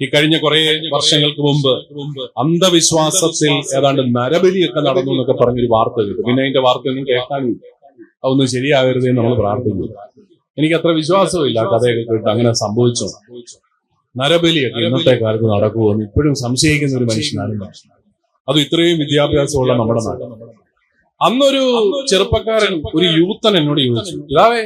ഈ കഴിഞ്ഞ കുറെ വർഷങ്ങൾക്ക് മുമ്പ് അന്ധവിശ്വാസത്തിൽ ഏതാണ്ട് നരബലിയൊക്കെ നടന്നു എന്നൊക്കെ പറഞ്ഞൊരു വാർത്ത കേട്ടു. പിന്നെ അതിന്റെ വാർത്ത ഒന്നും കേൾക്കാനില്ല. അതൊന്നും ശരിയാകരുത് എന്ന് നമ്മൾ പ്രാർത്ഥിക്കുന്നു. എനിക്ക് അത്ര വിശ്വാസമില്ല കഥയൊക്കെ കേട്ട് അങ്ങനെ സംഭവിച്ചോ? നരബലിയൊക്കെ ഇന്നത്തെ കാലത്ത് നടക്കുമോ എന്ന് ഇപ്പോഴും സംശയിക്കുന്ന ഒരു മനുഷ്യനാണ്. അത് ഇത്രയും വിദ്യാഭ്യാസമുള്ള നമ്മുടെ നാട്. അന്നൊരു ചെറുപ്പക്കാരൻ ഒരു യൂത്തൻ എന്നോട് ചോദിച്ചു ഇതാവേ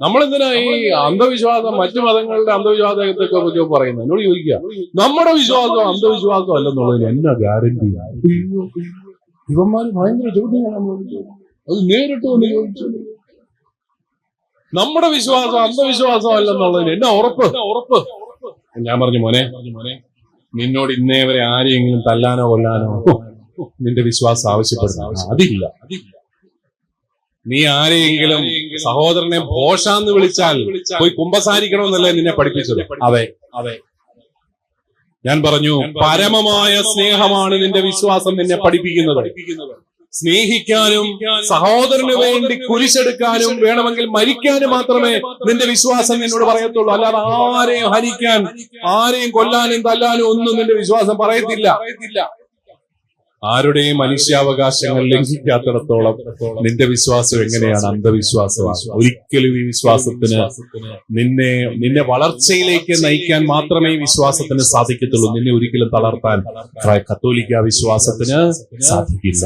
നമ്മളെന്തിനാ ഈ അന്ധവിശ്വാസം മറ്റു മതങ്ങളുടെ അന്ധവിശ്വാസത്തെ കുറിച്ച് പറയുന്നത്? എന്നോട് ചോദിക്കുക. നമ്മുടെ വിശ്വാസം അന്ധവിശ്വാസം അല്ലെന്നുള്ളതിന് എന്നാ ഗ്യാരണ്ടി ഇവന്മാര് ഭയങ്കര. അത് നേരിട്ട് വന്ന് ചോദിച്ചു. നമ്മുടെ വിശ്വാസം അന്ധവിശ്വാസം അല്ലെന്നുള്ളതിന് എന്നാ ഉറപ്പ്? ഉറപ്പ്? ഞാൻ പറഞ്ഞു മോനെ നിന്നോട് ഇന്നേ വരെ ആരെയെങ്കിലും തല്ലാനോ കൊല്ലാനോ നിന്റെ വിശ്വാസം ആവശ്യപ്പെടുന്ന അതില്ല. അതില്ല. നീ ആരെയെങ്കിലും സഹോദരനെ ഭോഷാന്ന് വിളിച്ചാൽ പോയി കുമ്പസാരിക്കണമെന്നല്ലേ നിന്നെ പഠിപ്പിച്ചത്? അതെ അതെ. ഞാൻ പറഞ്ഞു പരമമായ സ്നേഹമാണ് നിന്റെ വിശ്വാസം നിന്നെ പഠിപ്പിക്കുന്നത്. സ്നേഹിക്കാനും സഹോദരന് വേണ്ടി കുരിശെടുക്കാനും വേണമെങ്കിൽ മരിക്കാനും മാത്രമേ നിന്റെ വിശ്വാസം നിന്നോട് പറയത്തുള്ളൂ. അല്ലാതെ ആരെയും ഹരിക്കാൻ ആരെയും കൊല്ലാനും തല്ലാനും ഒന്നും നിന്റെ വിശ്വാസം പറയത്തില്ല. ആരുടെയും മനുഷ്യാവകാശങ്ങൾ ലംഘിക്കാത്തിടത്തോളം നിന്റെ വിശ്വാസം എങ്ങനെയാണ്? അന്ധവിശ്വാസമാണ്. ഒരിക്കലും ഈ വിശ്വാസത്തിന് നിന്നെ നിന്നെ വളർച്ചയിലേക്ക് നയിക്കാൻ മാത്രമേ ഈ വിശ്വാസത്തിന് സാധിക്കത്തുള്ളൂ. നിന്നെ ഒരിക്കലും തളർത്താൻ കത്തോലിക്ക വിശ്വാസത്തിന് സാധിക്കില്ല.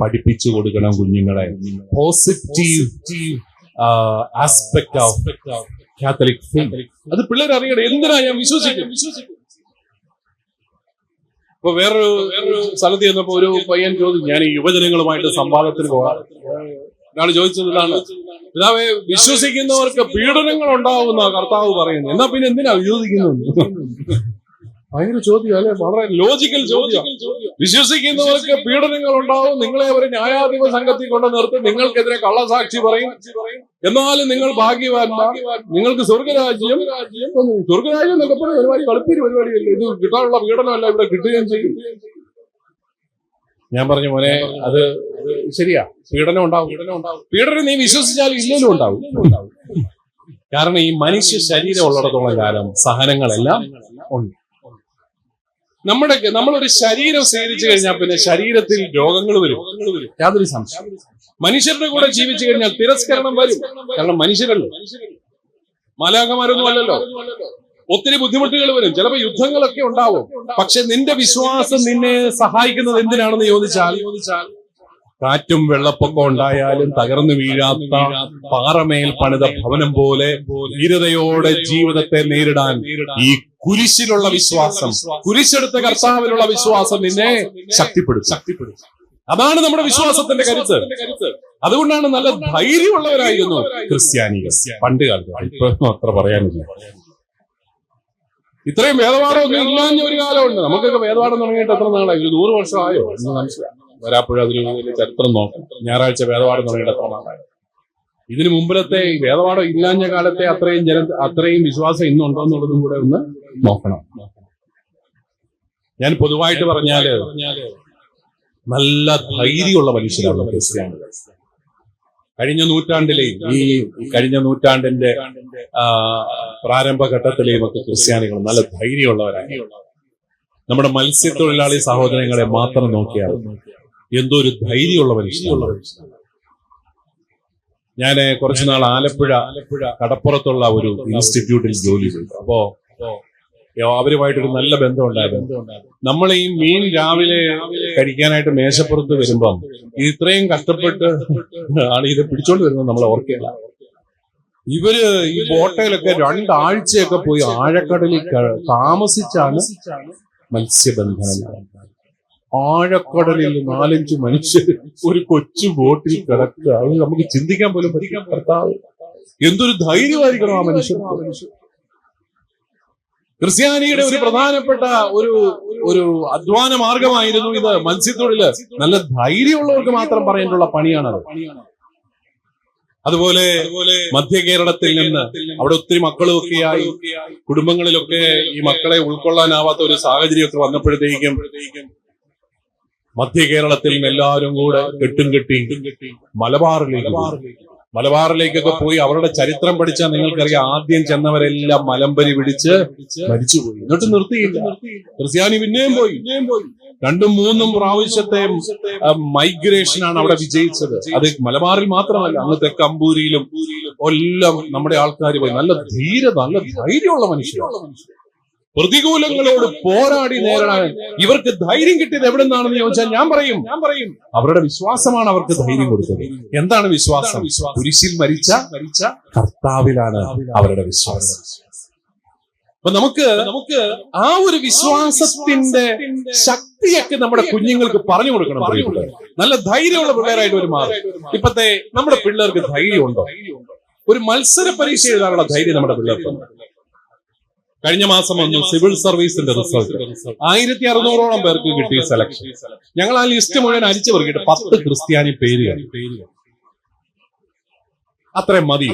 പഠിപ്പിച്ചു കൊടുക്കണം കുഞ്ഞുങ്ങളെ. പോസിറ്റീവ് ആസ്പെക്ട് ഓഫ് കാത്തലിക് അത് പിള്ളേർ അറിയണം എന്തിനാ ഞാൻ വിശ്വസിക്കും വിശ്വസിക്കും ഇപ്പൊ വേറൊരു സ്ഥലത്ത് ചെന്നപ്പോ ഒരു പയ്യൻ ചോദിച്ചു ഞാൻ ഈ യുവജനങ്ങളുമായിട്ട് സംവാദത്തിന് പോകാറ് ഒരാൾ ചോദിച്ചത് ഇതാണ്. പിതാവെ വിശ്വസിക്കുന്നവർക്ക് പീഡനങ്ങൾ ഉണ്ടാവുന്ന കർത്താവ് പറയുന്നു എന്നാ പിന്നെ എന്തിനാ വിശ്വസിക്കുന്നത് ഭയങ്കര ചോദ്യം അല്ലെ? വളരെ ലോജിക്കൽ ചോദ്യം. വിശ്വസിക്കുന്നവർക്ക് പീഡനങ്ങൾ ഉണ്ടാവും. നിങ്ങളെ ഒരു ന്യായാധിപ സംഘത്തിൽ കൊണ്ട് നിർത്തി. നിങ്ങൾക്കെതിരെ കള്ളസാക്ഷി പറയും. എന്നാലും നിങ്ങൾ ഭാഗ്യവാന്മാർ. നിങ്ങൾക്ക് സ്വർഗരാജ്യം സ്വർഗരാജ്യം എന്നൊക്കെ പറഞ്ഞ പരിപാടി പരിപാടിയല്ലേ? ഇത് കിട്ടാനുള്ള പീഡനമല്ല ഇവിടെ കിട്ടുകയും ചെയ്യും. ഞാൻ പറഞ്ഞു മോനെ അത് ശരിയാ. പീഡനം ഉണ്ടാവും. പീഡനം ഉണ്ടാവും പീഡനം നീ വിശ്വസിച്ചാൽ ഇല്ലെങ്കിലും ഉണ്ടാവും. കാരണം ഈ മനുഷ്യ ശരീരം ഉള്ളിടത്തോളം കാലം സഹനങ്ങളെല്ലാം ഉണ്ട്. നമ്മുടെ നമ്മളൊരു ശരീരം സ്വീകരിച്ചു കഴിഞ്ഞാൽ പിന്നെ ശരീരത്തിൽ രോഗങ്ങൾ വരും. യാതൊരു സംശയം മനുഷ്യരുടെ കൂടെ ജീവിച്ചു കഴിഞ്ഞാൽ തിരസ്കരണം വരും. കാരണം മനുഷ്യരല്ലോ? മാലാകമാരൊന്നും അല്ലല്ലോ ഒത്തിരി ബുദ്ധിമുട്ടുകൾ വരും. ചിലപ്പോൾ യുദ്ധങ്ങളൊക്കെ ഉണ്ടാവും. പക്ഷെ നിന്റെ വിശ്വാസം നിന്നെ സഹായിക്കുന്നത് എന്തിനാണെന്ന് ചോദിച്ചാൽ ചോദിച്ചാൽ കാറ്റും വെള്ളപ്പൊക്കം ഉണ്ടായാലും തകർന്നു വീഴാത്ത പാറമേൽ പണിത ഭവനം പോലെ ധീരതയോടെ ജീവിതത്തെ നേരിടാൻ ഈ കുരിശിലുള്ള വിശ്വാസം കുരിശെടുത്ത കർത്താവിലുള്ള വിശ്വാസം നിന്നെ ശക്തിപ്പെടും ശക്തിപ്പെടും അതാണ് നമ്മുടെ വിശ്വാസത്തിന്റെ കരുത്ത്. അതുകൊണ്ടാണ് നല്ല ധൈര്യമുള്ളവരായിരുന്നു ക്രിസ്ത്യാനികൾ. പണ്ട് കാലത്ത്. അത്ര പറയാനില്ല. ഇത്രയും വേദപാഠമൊന്നും ഇല്ലാഞ്ഞ ഒരു കാലമുണ്ട്. നമുക്കൊക്കെ വേദപാഠം തുടങ്ങിയിട്ട് എത്ര നാളായി? ഒരു നൂറ് വർഷമായോ? എന്ന് മനസ്സിലായി. വരാപ്പോഴും അതിന് ചരിത്രം നോക്കും. ഞായറാഴ്ച വേദപാഠം തുടങ്ങിയിടത്തോളം ഇതിനു മുമ്പിലത്തെ വേദപാഠം ഇല്ലാഞ്ഞ കാലത്തെ അത്രയും ജന അത്രയും വിശ്വാസം ഇന്നുണ്ടോ എന്നുള്ളതും കൂടെ ഒന്ന് നോക്കണം. ഞാൻ പൊതുവായിട്ട് പറഞ്ഞാൽ നല്ല ധൈര്യമുള്ള മനുഷ്യരാണ് ക്രിസ്ത്യാനികൾ. കഴിഞ്ഞ നൂറ്റാണ്ടിലെയും ഈ കഴിഞ്ഞ നൂറ്റാണ്ടിന്റെ പ്രാരംഭഘട്ടത്തിലെയും ഒക്കെ ക്രിസ്ത്യാനികൾ നല്ല ധൈര്യമുള്ളവരാണ്. നമ്മുടെ മത്സ്യത്തൊഴിലാളി സഹോദരങ്ങളെ മാത്രം നോക്കിയാൽ എന്തോ ഒരു ധൈര്യമുള്ള മനുഷ്യനുള്ള ഞാൻ കുറച്ചുനാൾ ആലപ്പുഴ ആലപ്പുഴ കടപ്പുറത്തുള്ള ഒരു ഇൻസ്റ്റിറ്റ്യൂട്ടിൽ ജോലി ചെയ്തു. അപ്പോ അവരുമായിട്ടൊരു നല്ല ബന്ധം ഉണ്ടായിരുന്നു നമ്മൾ ഈ മീൻ രാവിലെ കഴിക്കാനായിട്ട് മേശപ്പുറത്ത് വരുമ്പം ഇത് ഇത്രയും കഷ്ടപ്പെട്ട് ആണ് ഇത് പിടിച്ചോണ്ട് വരുന്നത് നമ്മൾ ഓർക്കുകയില്ല ഇവർ ഈ ബോട്ടയിലൊക്കെ രണ്ടാഴ്ചയൊക്കെ പോയി ആഴക്കടലിൽ താമസിച്ചാണ് മത്സ്യബന്ധനം. ആഴക്കടലിൽ നാലഞ്ച് മനുഷ്യർ ഒരു കൊച്ചു ബോട്ടിൽ കിടക്കുക അത് നമുക്ക് ചിന്തിക്കാൻ പോലും പറ്റില്ല. കർത്താവ് എന്തൊരു ധൈര്യമായിരിക്കണം ആ മനുഷ്യൻ. ക്രിസ്ത്യാനിയുടെ ഒരു പ്രധാനപ്പെട്ട ഒരു ഒരു അധ്വാന മാർഗമായിരുന്നു ഇത്. മത്സ്യത്തൊഴിൽ. നല്ല ധൈര്യമുള്ളവർക്ക് മാത്രം പറയാനുള്ള പണിയാണത്. അതുപോലെ മധ്യ കേരളത്തിൽ നിന്ന് അവിടെ ഒത്തിരി മക്കളും ആയി കുടുംബങ്ങളിലൊക്കെ ഈ മക്കളെ ഉൾക്കൊള്ളാനാവാത്ത ഒരു സാഹചര്യമൊക്കെ വന്നപ്പോഴത്തേക്കും മധ്യ കേരളത്തിൽ നിന്ന് എല്ലാവരും കൂടെ കെട്ടും കെട്ടി മലബാറിലേക്ക് മലബാറിലേക്കൊക്കെ പോയി അവരുടെ ചരിത്രം പഠിച്ചാൽ നിങ്ങൾക്കറിയാം ആദ്യം ചെന്നവരെല്ലാം മലമ്പനി പിടിച്ച് മരിച്ചുപോയി. എന്നിട്ട് നിർത്തിയില്ല. ക്രിസ്ത്യാനി പിന്നെയും പോയി. രണ്ടും മൂന്നും പ്രാവശ്യത്തെ മൈഗ്രേഷൻ ആണ് അവിടെ വിജയിച്ചത്. അത് മലബാറിൽ മാത്രമല്ല അന്ന് തെക്കമ്പൂരിയിലും എല്ലാം നമ്മുടെ ആൾക്കാർ പോയി. നല്ല ധീര നല്ല ധൈര്യമുള്ള മനുഷ്യരാണ്. പ്രതികൂലങ്ങളോട് പോരാടി നേരിടാൻ ഇവർക്ക് ധൈര്യം കിട്ടിയത് എവിടെ നിന്നാണെന്ന് ചോദിച്ചാൽ ഞാൻ പറയും. ഞാൻ പറയും. അവരുടെ വിശ്വാസമാണ് അവർക്ക് ധൈര്യം കൊടുത്തത്. എന്താണ് വിശ്വാസം? കുരിശിൽ മരിച്ച മരിച്ച കർത്താവിലാണ് അവരുടെ വിശ്വാസം. അപ്പൊ നമുക്ക് നമുക്ക് ആ ഒരു വിശ്വാസത്തിന്റെ ശക്തിയൊക്കെ നമ്മുടെ കുഞ്ഞുങ്ങൾക്ക് പറഞ്ഞു കൊടുക്കണം. നല്ല ധൈര്യമുള്ള പിള്ളേരായിട്ട് ഒരു മാറും. ഇപ്പത്തെ നമ്മുടെ പിള്ളേർക്ക് ധൈര്യമുണ്ടോ? ഒരു മത്സര പരീക്ഷ എഴുതാനുള്ള ധൈര്യം നമ്മുടെ പിള്ളേർക്കുണ്ട് കഴിഞ്ഞ മാസം വന്നു സിവിൽ സർവീസിന്റെ റിസൾട്ട്. ആയിരത്തി അറുന്നൂറോളം പേർക്ക് കിട്ടിയ സെലക്ഷൻ ഞങ്ങൾ ആ ലിസ്റ്റ് മുഴുവൻ അരിച്ചു പറഞ്ഞിട്ട് പത്ത് ക്രിസ്ത്യാനി പേര് അത്രയും മതി.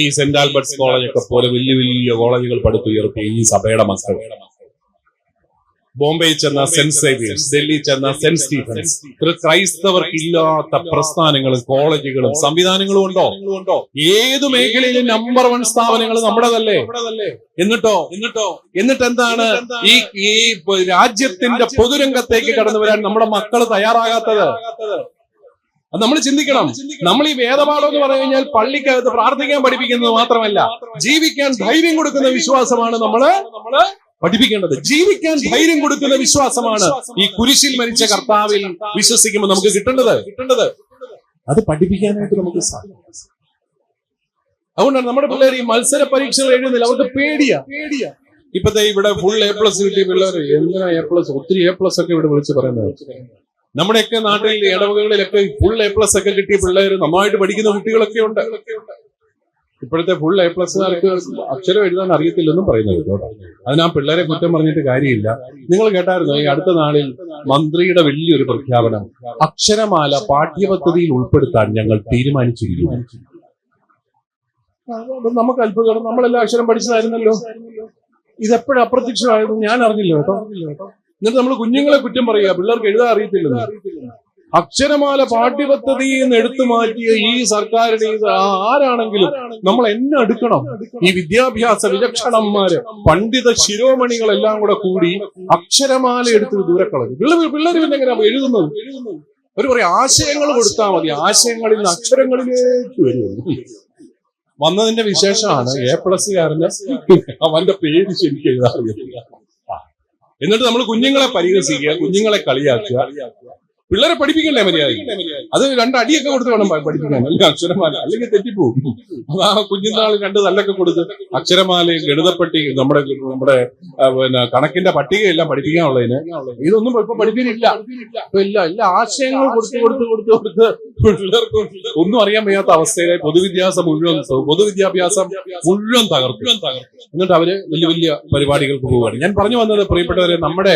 ഈ സെന്റ് ആൽബർട്ട്സ് കോളേജ് ഒക്കെ പോലെ വലിയ വലിയ കോളേജുകൾ പടുത്തുയർത്തിയ ഈ സഭയുടെ മക്കൾ. ബോംബെയിൽ ചെന്ന സെന്റ് സേവിയേഴ്സ് ഡൽഹി ചെന്ന സെന്റ് സ്റ്റീഫൻസ്. ക്രൈസ്തവർക്ക് ഇല്ലാത്ത പ്രസ്ഥാനങ്ങളും കോളേജുകളും സംവിധാനങ്ങളും ഉണ്ടോ ഏത് മേഖലയിലും നമ്പർ വൺ സ്ഥാപനങ്ങൾ നമ്മുടെതല്ലേ? എന്നിട്ടോ? എന്നിട്ടോ? എന്നിട്ട് എന്താണ് ഈ ഈ രാജ്യത്തിന്റെ പൊതുരംഗത്തേക്ക് കടന്നു വരാൻ നമ്മുടെ മക്കൾ തയ്യാറാകാത്തത്? അത് നമ്മൾ ചിന്തിക്കണം. നമ്മൾ ഈ വേദപാഠം എന്ന് പറഞ്ഞു കഴിഞ്ഞാൽ പള്ളിക്കകത്ത് പ്രാർത്ഥിക്കാൻ പഠിപ്പിക്കുന്നത് മാത്രമല്ല. ജീവിക്കാൻ ധൈര്യം കൊടുക്കുന്ന വിശ്വാസമാണ് നമ്മൾ നമ്മൾ പഠിപ്പിക്കേണ്ടത്. ജീവിക്കാൻ ധൈര്യം കൊടുക്കുന്ന വിശ്വാസമാണ് ഈ കുരിശിൽ മരിച്ച കർത്താവിൽ വിശ്വസിക്കുമ്പോൾ നമുക്ക് കിട്ടേണ്ടത്. കിട്ടേണ്ടത്. അത് പഠിപ്പിക്കാനായിട്ട് നമുക്ക് സാധിക്കും. അതുകൊണ്ടാണ് നമ്മുടെ പിള്ളേർ ഈ മത്സര പരീക്ഷകൾ എഴുതുന്നില്ല അവർക്ക് പേടിയാ. പേടിയാ. ഇപ്പത്തെ ഇവിടെ ഫുൾ എ പ്ലസ് കിട്ടിയ പിള്ളേർ എന്തിനാ എ പ്ലസ് ഒത്തിരി എ പ്ലസ് ഒക്കെ ഇവിടെ വിളിച്ച് പറയുന്നത്. നമ്മുടെയൊക്കെ നാട്ടിൽ ഇടവകളിലൊക്കെ ഫുൾ എ പ്ലസ് ഒക്കെ കിട്ടിയ പിള്ളേർ നന്നായിട്ട് പഠിക്കുന്ന കുട്ടികളൊക്കെ ഉണ്ട്. ഇപ്പോഴത്തെ ഫുൾ എ പ്ലസ് പ്ലസ്കാർക്ക് അക്ഷരം എഴുതാൻ അറിയത്തില്ലെന്നും പറയുന്നത് കേട്ടോ. അതിന് ആ പിള്ളേരെ കുറ്റം പറഞ്ഞിട്ട് കാര്യമില്ല. നിങ്ങൾ കേട്ടായിരുന്നു ഈ അടുത്ത നാളിൽ മന്ത്രിയുടെ വലിയൊരു പ്രഖ്യാപനം? അക്ഷരമാല പാഠ്യപദ്ധതിയിൽ ഉൾപ്പെടുത്താൻ ഞങ്ങൾ തീരുമാനിച്ചിരിക്കുന്നു. നമുക്ക് അത്ഭുതം നമ്മളെല്ലാം അക്ഷരം പഠിച്ചതായിരുന്നല്ലോ. ഇതെപ്പോഴും അപ്രത്യക്ഷമായിരുന്നു ഞാൻ അറിഞ്ഞില്ല കേട്ടോ. എന്നിട്ട് നമ്മൾ കുഞ്ഞുങ്ങളെ കുറ്റം പറയുക. പിള്ളേർക്ക് എഴുതാൻ അറിയത്തില്ലെന്ന്. അക്ഷരമാല പാഠ്യപദ്ധതിയിൽ നിന്ന് എടുത്തു മാറ്റിയ ഈ സർക്കാരിനെ ആരാണെങ്കിലും നമ്മൾ എന്നെ എടുക്കണം ഈ വിദ്യാഭ്യാസ വിലക്ഷണന്മാര് പണ്ഡിത ശിരോമണികളെല്ലാം കൂടെ കൂടി അക്ഷരമാല എടുത്ത് ദൂരെ കളഞ്ഞു പിള്ളേർ പിള്ളേർ പിന്നെ എങ്ങനെയാ എഴുതുന്നത്? ഒരു പറയും ആശയങ്ങൾ കൊടുത്താൽ മതി. ആശയങ്ങളിൽ നിന്ന് അക്ഷരങ്ങളിലേക്ക് വരുന്നു. വന്നതിന്റെ വിശേഷമാണ് എ പ്ലസ് കാരന് അവന്റെ പേര് ശരിക്കും എഴുതാറിയില്ല. എന്നിട്ട് നമ്മൾ കുഞ്ഞുങ്ങളെ പരിഹസിക്കുക കുഞ്ഞുങ്ങളെ കളിയാക്കുക. പിള്ളേരെ പഠിപ്പിക്കണ്ടേ മര്യാദ? അത് രണ്ട് അടിയൊക്കെ കൊടുത്ത് വേണം പഠിപ്പിക്കാൻ. അല്ലെങ്കിൽ അക്ഷരമാല? അല്ലെങ്കിൽ തെറ്റിപ്പോവും ആ കുഞ്ഞുനാൾ രണ്ട് തല്ലൊക്കെ കൊടുത്ത് അക്ഷരമാല ഗണിതപ്പെട്ടി നമ്മുടെ നമ്മുടെ പിന്നെ കണക്കിന്റെ പട്ടികയെല്ലാം പഠിപ്പിക്കാനുള്ളതിന് ഇതൊന്നും ഇപ്പൊ പഠിപ്പിക്കാനില്ല ഇപ്പൊ ഇല്ല ഇല്ല ആശയങ്ങൾ കൊടുത്ത് കൊടുത്ത് കൊടുത്ത് കൊടുത്ത് പിള്ളേർക്ക് ഒന്നും അറിയാൻ വയ്യാത്ത അവസ്ഥയിലെ പൊതുവിദ്യാഭ്യാസം മുഴുവൻ പൊതുവിദ്യാഭ്യാസം മുഴുവൻ തകർത്തു എന്നിട്ട് അവർ വലിയ വലിയ പരിപാടികൾക്ക് പോവുകയാണ്. ഞാൻ പറഞ്ഞു വന്നത് പ്രിയപ്പെട്ടവരെ നമ്മുടെ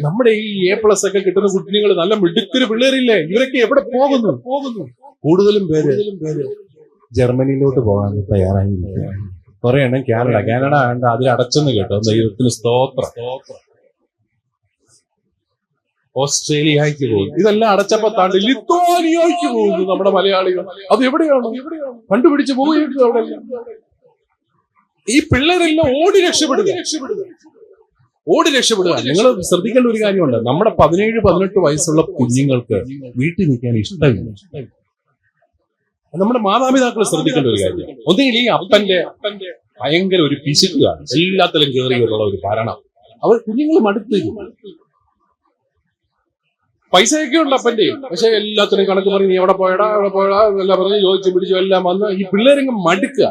നമ്മുടെ ഈ എ പ്ലസ് ഒക്കെ കിട്ടുന്ന കുട്ടികൾ നല്ല മിടുക്കൊരു പിള്ളേരില്ലേ? ഇവരൊക്കെ എവിടെ പോകുന്നു? പോകുന്നു. കൂടുതലും പേര് ജർമ്മനിയിലോട്ട് പോകാൻ തയ്യാറായി കുറെ എണ്ണം കാനഡ. കാനഡ ആണ്ട് അതിൽ അടച്ചെന്ന് കേട്ടോ. ദൈവത്തിന് സ്തോത്രം. ഓസ്ട്രേലിയക്ക് പോകും ഇതെല്ലാം അടച്ചപ്പോ താണ്ട് ലിത്തോനിയോയ്ക്ക് പോകുന്നു നമ്മുടെ മലയാളികൾ. അത് എവിടെയാണ്? കണ്ടുപിടിച്ച് പോവുകയുണ്ട് അവിടെ. ഈ പിള്ളേരെല്ലാം ഓടി രക്ഷപ്പെടുക ഓടി രക്ഷപ്പെടുക. നിങ്ങൾ ശ്രദ്ധിക്കേണ്ട ഒരു കാര്യമുണ്ട്. നമ്മുടെ പതിനേഴ് പതിനെട്ട് വയസ്സുള്ള കുഞ്ഞുങ്ങൾക്ക് വീട്ടിൽ നിൽക്കാൻ ഇഷ്ടമില്ല. നമ്മുടെ മാതാപിതാക്കൾ ശ്രദ്ധിക്കേണ്ട ഒരു കാര്യം. ഒന്നുകിൽ ഈ അപ്പന്റെ ഭയങ്കര ഒരു പിശുക്കുക എല്ലാത്തിലും കയറിയുള്ള ഒരു ഭരണം അവർ കുഞ്ഞുങ്ങൾ മടുത്തിരിക്കും. പൈസയൊക്കെ ഉണ്ട് അപ്പന്റെ. പക്ഷെ എല്ലാത്തിനും കണക്ക് പറഞ്ഞ് നീ എവിടെ പോയടാ എവിടെ പോയടാ എല്ലാം പറഞ്ഞ് ചോദിച്ചു പിടിച്ചു എല്ലാം വന്ന് ഈ പിള്ളേരങ്ങ് മടുക്കുക.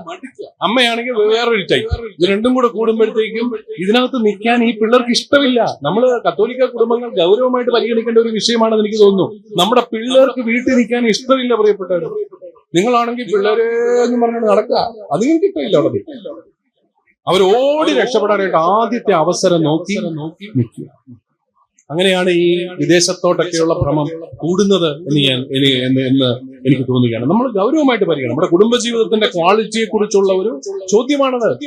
അമ്മയാണെങ്കിൽ വേറൊരു ടൈപ്പ് ഇത് രണ്ടും കൂടെ കൂടുമ്പോഴത്തേക്കും ഇതിനകത്ത് നിൽക്കാൻ ഈ പിള്ളേർക്ക് ഇഷ്ടമില്ല. നമ്മൾ കത്തോലിക്ക കുടുംബങ്ങൾ ഗൗരവമായിട്ട് പരിഗണിക്കേണ്ട ഒരു വിഷയമാണെന്ന് എനിക്ക് തോന്നുന്നു. നമ്മുടെ പിള്ളേർക്ക് വീട്ടിൽ നിൽക്കാൻ ഇഷ്ടമില്ല പ്രിയപ്പെട്ടവർ നിങ്ങളാണെങ്കിൽ പിള്ളേരെ എന്ന് നടക്കുക. അത് നിങ്ങൾക്ക് ഇഷ്ടമില്ല അവിടെ അവർ ഓടി രക്ഷപ്പെടാനായിട്ട് ആദ്യത്തെ അവസരം നോക്കി നോക്കി നിൽക്കുക. അങ്ങനെയാണ് ഈ വിദേശത്തോട്ടൊക്കെയുള്ള ഭ്രമം കൂടുന്നത് എന്ന് ഞാൻ എനി- എന്ന് എന്ന് എനിക്ക് തോന്നുകയാണ്. നമ്മൾ ഗൗരവമായിട്ട് പറയുകയാണ്. നമ്മുടെ കുടുംബജീവിതത്തിന്റെ ക്വാളിറ്റിയെ കുറിച്ചുള്ള ഒരു ചോദ്യമാണത്.